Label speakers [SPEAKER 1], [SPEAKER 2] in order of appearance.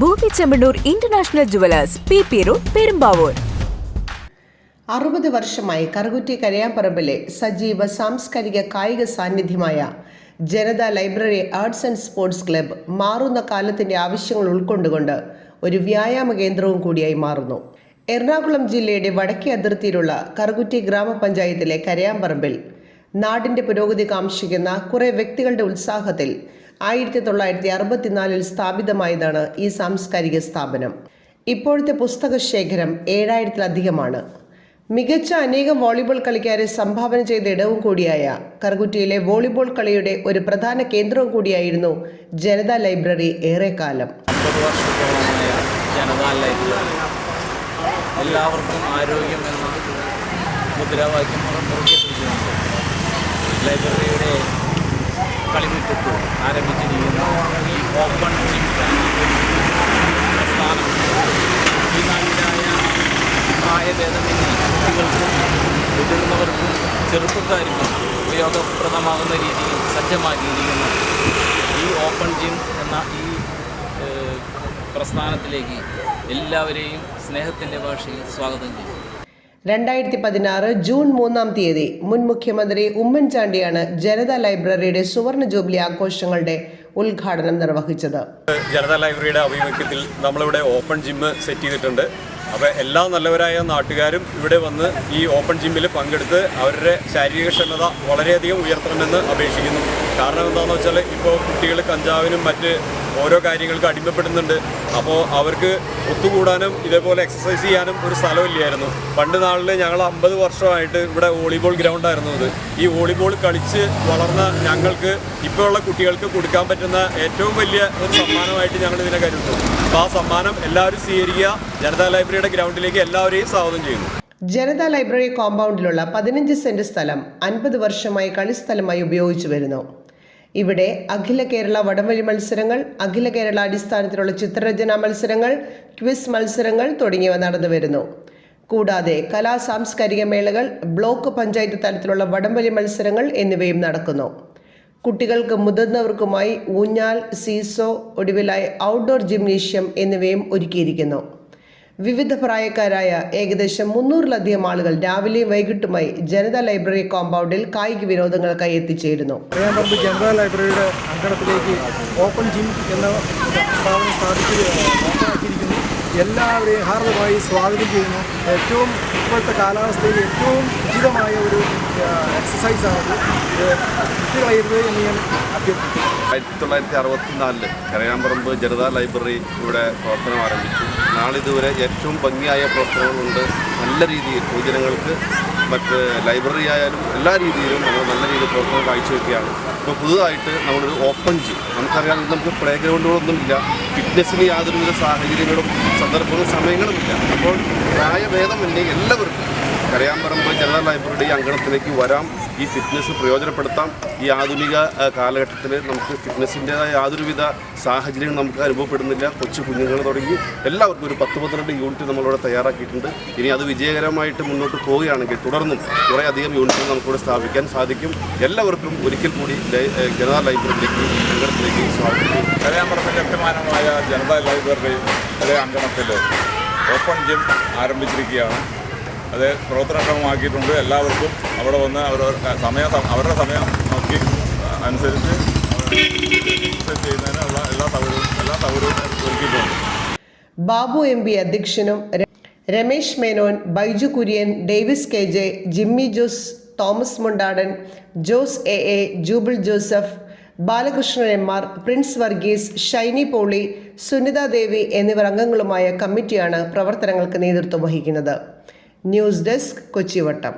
[SPEAKER 1] ഭൂമി Chemmanur international jewellers P P road Perumbavoor.
[SPEAKER 2] അറുപത് വർഷമായി കറുകുറ്റി കരയാമ്പറമ്പിലെ സജീവ സാംസ്കാരിക കായിക സാന്നിധ്യമായ Janata library arts and sports club മാറുന്ന കാലത്തിന്റെ ആവശ്യങ്ങൾ ഉൾക്കൊണ്ടുകൊണ്ട് ഒരു വ്യായാമ കേന്ദ്രവും കൂടിയായി മാറുന്നു. എറണാകുളം ജില്ലയുടെ വടക്കേ അതിർത്തിയിലുള്ള കറുകുറ്റി ഗ്രാമപഞ്ചായത്തിലെ കരയാമ്പറമ്പിൽ നാടിന്റെ പുരോഗതി കാംക്ഷിക്കുന്ന കുറേ വ്യക്തികളുടെ ഉത്സാഹത്തിൽ ആയിരത്തി തൊള്ളായിരത്തി അറുപത്തിനാലിൽ സ്ഥാപിതമായതാണ് ഈ സാംസ്കാരിക സ്ഥാപനം. ഇപ്പോഴത്തെ പുസ്തക ശേഖരം ഏഴായിരത്തിലധികമാണ്. മികച്ച അനേകം വോളിബോൾ കളിക്കാരെ സംഭാവന ചെയ്ത ഇടവും കൂടിയായ കറുകുറ്റിയിലെ വോളിബോൾ കളിയുടെ ഒരു പ്രധാന കേന്ദ്രവും കൂടിയായിരുന്നു ജനതാ ലൈബ്രറി ഏറെക്കാലം.
[SPEAKER 3] ലൈബ്രറി. എല്ലാവർക്കും ആരോഗ്യം എന്ന മുദ്രാവാക്യം ലൈബ്രറിയുടെ കളിമുറ്റത്ത് ആരംഭിച്ചിരിക്കുന്ന. ഈ ഓപ്പൺ പ്രസ്ഥാനം. ഈ നാട്ടിലായ പ്രായഭേദമന്യേ കുട്ടികൾക്കും മുതിർന്നവർക്കും ചെറുപ്പക്കാർക്കും ഉപയോഗപ്രദമാകുന്ന രീതിയിൽ സജ്ജമാക്കിയിരിക്കുന്ന. ഈ ഓപ്പൺ ജിം എന്ന ഈ പ്രസ്ഥാനത്തിലേക്ക് എല്ലാവരെയും സ്നേഹത്തിന്റെ ഭാഷയിൽ സ്വാഗതം ചെയ്യും
[SPEAKER 2] രണ്ടായിരത്തി പതിനാറ് ജൂൺ മൂന്നാം തീയതി മുൻ മുഖ്യമന്ത്രി ഉമ്മൻചാണ്ടിയാണ് ജനതാ ലൈബ്രറിയുടെ സുവർണ ജൂബിലി ആഘോഷങ്ങളുടെ ഉദ്ഘാടനം നിർവഹിച്ചത്.
[SPEAKER 4] ജനതാ ലൈബ്രറിയുടെ ആഭിമുഖ്യത്തിൽ നമ്മളിവിടെ ഓപ്പൺ ജിം സെറ്റ് ചെയ്തിട്ടുണ്ട്. അപ്പോൾ എല്ലാ നല്ലവരായ നാട്ടുകാരും ഇവിടെ വന്ന് ഈ ഓപ്പൺ ജിമ്മിൽ പങ്കെടുത്ത് അവരുടെ ശാരീരികക്ഷമത വളരെയധികം ഉയർത്തണമെന്ന് അപേക്ഷിക്കുന്നു. കാരണം എന്താണെന്ന് വെച്ചാൽ ഇപ്പോൾ കുട്ടികൾ കഞ്ചാവിനും മറ്റ് ഓരോ കാര്യങ്ങൾക്ക് അടിമപ്പെടുന്നുണ്ട്. അപ്പോൾ അവർക്ക് ഒത്തുകൂടാനും ഇതേപോലെ എക്സസൈസ് ചെയ്യാനും ഒരു സ്ഥലമില്ലായിരുന്നു പണ്ട് നാളിൽ ഞങ്ങൾ അമ്പത് വർഷമായിട്ട് ഇവിടെ വോളിബോൾ ഗ്രൗണ്ടായിരുന്നു ഇത് ഈ വോളിബോൾ കളിച്ച് വളർന്ന ഞങ്ങൾക്ക് ഇപ്പോഴുള്ള കുട്ടികൾക്ക് കൊടുക്കാൻ പറ്റുന്ന ഏറ്റവും വലിയ ഒരു സമ്മാനമായിട്ട് ഞങ്ങൾ ഇതിനെ കരുതുന്നു. അപ്പോൾ ആ സമ്മാനം എല്ലാവരും സ്വീകരിക്കുക. ജനതാ ലൈബ്രറിയുടെ ഗ്രൗണ്ടിലേക്ക് എല്ലാവരെയും സ്വാഗതം ചെയ്യുന്നു.
[SPEAKER 2] ജനതാ ലൈബ്രറി കോമ്പൗണ്ടിലുള്ള പതിനഞ്ച് സെന്റ് സ്ഥലം അൻപത് വർഷമായി കളിസ്ഥലമായി ഉപയോഗിച്ചു വരുന്നു. ഇവിടെ അഖില കേരള വടംവലി മത്സരങ്ങൾ അഖില കേരള അടിസ്ഥാനത്തിലുള്ള ചിത്രരചനാ മത്സരങ്ങൾ ക്വിസ് മത്സരങ്ങൾ തുടങ്ങിയവ നടന്നു വരുന്നു. കൂടാതെ കലാ സാംസ്കാരിക മേളകൾ ബ്ലോക്ക് പഞ്ചായത്ത് തലത്തിലുള്ള വടംവലി മത്സരങ്ങൾ എന്നിവയും നടക്കുന്നു. കുട്ടികൾക്കും മുതിർന്നവർക്കുമായി ഊഞ്ഞാൽ സീസോ ഒടുവിലായി ഔട്ട്ഡോർ ജിംനേഷ്യം എന്നിവയും ഒരുക്കിയിരിക്കുന്നു. വിവിധ പ്രായക്കാരായ ഏകദേശം മുന്നൂറിലധികം ആളുകൾ രാവിലെയും വൈകിട്ടുമായി ജനതാ ലൈബ്രറി കോമ്പൗണ്ടിൽ കായിക വിനോദങ്ങൾക്കായി എത്തിച്ചേരുന്നു.
[SPEAKER 5] ജനതാ ലൈബ്രറിയുടെ അങ്കണത്തിലേക്ക് ഓപ്പൺ ജിം എന്ന സ്ഥാപനം സ്ഥാപിച്ചിരിക്കുന്നു എല്ലാവരെയും ഹാർദമായി സ്വാഗതം ചെയ്യുന്നു. ഏറ്റവും ഇപ്പോഴത്തെ കാലാവസ്ഥയിൽ ഏറ്റവും ഉചിതമായ ഒരു എക്സസൈസാണ് ഇത് കുട്ടികളയരുത് എന്ന് ഞാൻ അഭ്യർത്ഥിക്കുന്നു.
[SPEAKER 6] ആയിരത്തി തൊള്ളായിരത്തി അറുപത്തിനാലിൽ കരയാമ്പറമ്പ് ജനതാ ലൈബ്രറി ഇവിടെ പ്രവർത്തനം ആരംഭിച്ചു നാളിതുവരെ ഏറ്റവും ഭംഗിയായ പ്രവർത്തനങ്ങളുണ്ട് നല്ല രീതിയിൽ പൊതുജനങ്ങൾക്ക് മറ്റ് ലൈബ്രറി ആയാലും എല്ലാ രീതിയിലും നമ്മൾ നല്ല രീതിയിൽ പ്രവർത്തനം കാഴ്ചവെക്കുകയാണ്. ഇപ്പോൾ പുതുതായിട്ട് നമ്മളൊരു ഓപ്പൺ ജിം. നമുക്കറിയാം നമുക്ക് പ്ലേ ഗ്രൗണ്ടുകളൊന്നും ഇല്ല. ഫിറ്റ്നസ്സിന് യാതൊരുവിധ സാഹചര്യങ്ങളും സന്ദർഭങ്ങളും സമയങ്ങളും ഇല്ല. അപ്പോൾ പ്രായഭേദമല്ലേ എല്ലാവർക്കും. കരയാമ്പറമ്പ് ജനറൽ ലൈബ്രറി അങ്കണത്തിലേക്ക് വരാം. ഈ ഫിറ്റ്നസ് പ്രയോജനപ്പെടുത്താം. ഈ ആധുനിക കാലഘട്ടത്തിൽ നമുക്ക് ഫിറ്റ്നസിന്റെതായ യാതൊരുവിധ സാഹചര്യം നമുക്ക് അനുഭവപ്പെടുന്നില്ല. കൊച്ചു കുഞ്ഞുങ്ങൾ തുടങ്ങി എല്ലാവർക്കും ഒരു പത്ത് പന്ത്രണ്ട് യൂണിറ്റ് നമ്മളിവിടെ തയ്യാറാക്കിയിട്ടുണ്ട്. ഇനി അത് വിജയകരമായിട്ട് മുന്നോട്ട് പോവുകയാണെങ്കിൽ തുടർന്നും കുറേ അധികം യൂണിറ്റുകൾ നമുക്കിവിടെ സ്ഥാപിക്കാൻ സാധിക്കും. എല്ലാവർക്കും ഒരിക്കൽ കൂടി ജനതാ ലൈബ്രറിയിലേക്ക് അങ്കണത്തിലേക്ക് സ്വാഗതം.
[SPEAKER 7] കരയാമ്പറമ്പിന്റെ ലഭ്യമാനമായ ജനതാ ലൈബ്രറി അങ്കണത്തിൽ ഓപ്പൺ ജിം ആരംഭിച്ചിരിക്കുകയാണ്. അത് പ്രവർത്തനക്ഷമമാക്കിയിട്ടുണ്ട്. എല്ലാവർക്കും അവിടെ വന്ന് അവരവരുടെ സമയം അവരുടെ സമയം നോക്കി അനുസരിച്ച് ചെയ്യുന്നതിനുള്ള എല്ലാ സൗകര്യവും എല്ലാ സൗകര്യവും ഒരുക്കിയിട്ടുണ്ട്.
[SPEAKER 2] ബാബു എം പി അധ്യക്ഷനും Ramesh Menon Baiju Kurian Davis K J Jimmy Jose Thomas Mundadan Jose A A Jubil Joseph Balakrishnan M R Prince Varghese Shiny Poly Sunitha Devi എന്നിവർ അംഗങ്ങളുമായ കമ്മിറ്റിയാണ് പ്രവർത്തനങ്ങൾക്ക് നേതൃത്വം വഹിക്കുന്നത്. News desk കൊച്ചിവട്ടം